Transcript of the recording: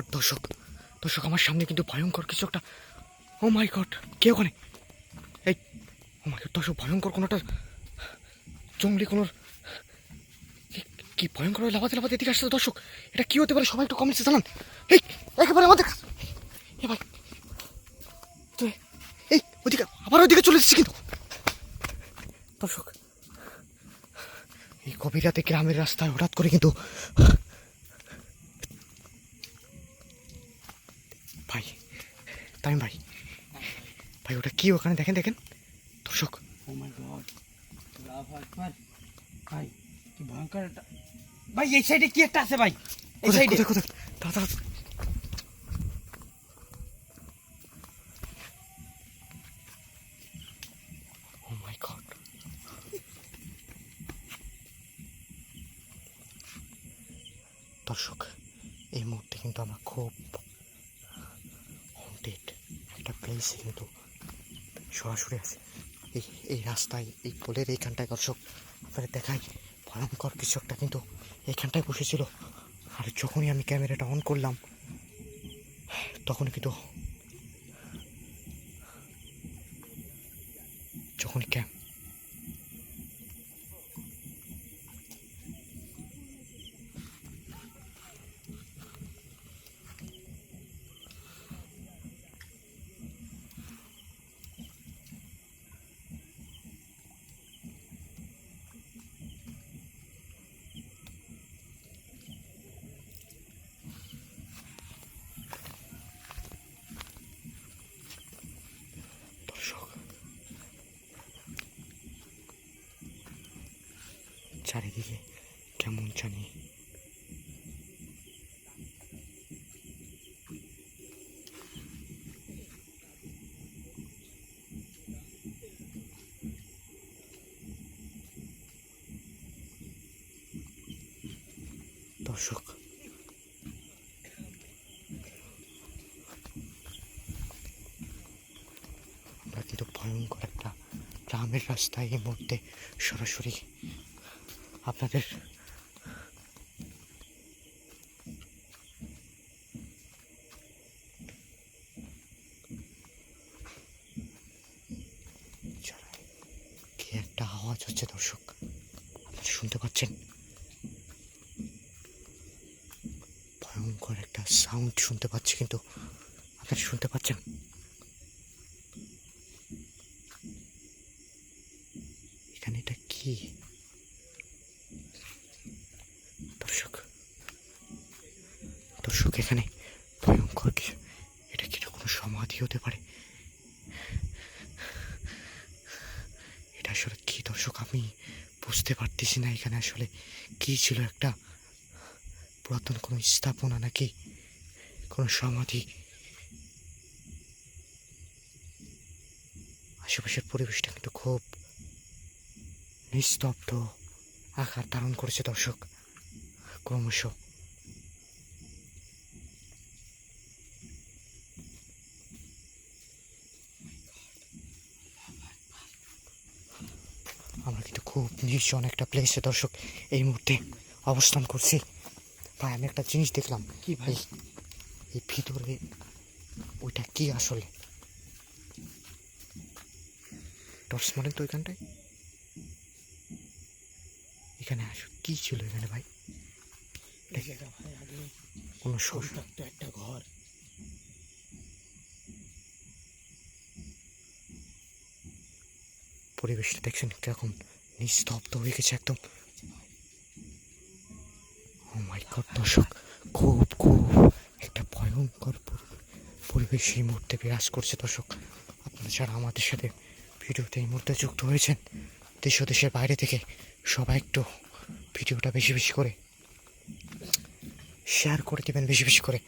God দর্শক দর্শক, আমার সামনে কিন্তু ভয়ঙ্কর কিছু একটা, ও মাই গড কে ওখানে? এই, ও মাই গড দর্শক, ভয়ঙ্কর কোনো একটা জঙ্গলি কোনো কি- ভয়ঙ্কর লাফাতে লাফাতে এদিকে আসছে দর্শক, এটা কি হতে পারে সবাই একটু কমেন্টসে জানান। এই, একেবারে আমাদের এ ভাই, তো এই, ওদিকে, আবার ওদিকে চলে এসেছি কিন্তু। দর্শক, এই গভীর রাতে গ্রামের রাস্তায় হঠাৎ করে কিন্তু ভাই তাই ভাই ভাই ওটা কি ওখানে? দেখেন দেখেন। দর্শক। গড ভাই কি ভয়ঙ্কর ভাই এই সাইডে কি একটা আছে ভাই? এই সাইডে কোথায় দাদা ও মাই দর্শক এই মুহূর্তে কিন্তু আমরা খুব একটা প্লেস কিন্তু সরাসরি আছে এই এই রাস্তায়, এই পোলের এইখানটায় দর্শক, আপনারা দেখাই। ভয়ঙ্কর কিছু একটা কিন্তু এইখানটায় বসেছিল। আর যখনই আমি ক্যামেরাটা অন করলাম, তখন কিন্তু যখন ক্যাম দর্শক চারিদিকে কেমন জানি। দর্শক কিন্তু ভয়ঙ্কর একটা গ্রামের রাস্তায় এই মুহূর্তে সরাসরি আপনাদের কি একটা আওয়াজ হচ্ছে, দর্শক? আপনারা শুনতে পাচ্ছেন? ভয়ঙ্কর একটা সাউন্ড শুনতে পাচ্ছি, কিন্তু আপনারা শুনতে পাচ্ছেন? এখানে এটা কি দর্শক দর্শক এখানে ভয়ঙ্কর কিছু এটা কি কোনো সমাধি হতে পারে? এটা আসলে কি দর্শক? আমি বুঝতে পারতেছি না এখানে আসলে কি ছিল একটা পুরাতন কোনো স্থাপনা নাকি কোনো সমাধি? আশেপাশের পরিবেশটা কিন্তু খুব নিস্তব্ধ আকার ধারণ করেছে দর্শক। ক্রমশ আমরা কিন্তু খুব নির্জন একটা প্লেসে দর্শক এই মুহূর্তে অবস্থান করছি। ভাই আমি একটা জিনিস দেখলাম। কি ভাই? এই- ভিতরে ওইটা কি আসলে? টর্চ মারেন তো ওইখানটায়। এখানে আস কি ছিল এখানে ভাই? কোনো শোষ একটা ঘর। পরিবেশটা দেখছেন কীরকম নিস্তব্ধ হয়ে গেছে একদম। ও মাই গড দর্শক, খুব খুব একটা ভয়ঙ্কর পরিবেশ এই মুহূর্তে বিরাজ করছে দর্শক। আপনারা যারা আমাদের সাথে ভিডিওতে এই মুহূর্তে যুক্ত হয়েছেন, দেশ দেশের বাইরে থেকে সবাই একটু ভিডিওটা বেশি বেশি করে শেয়ার করে দেবেন, বেশি বেশি করে।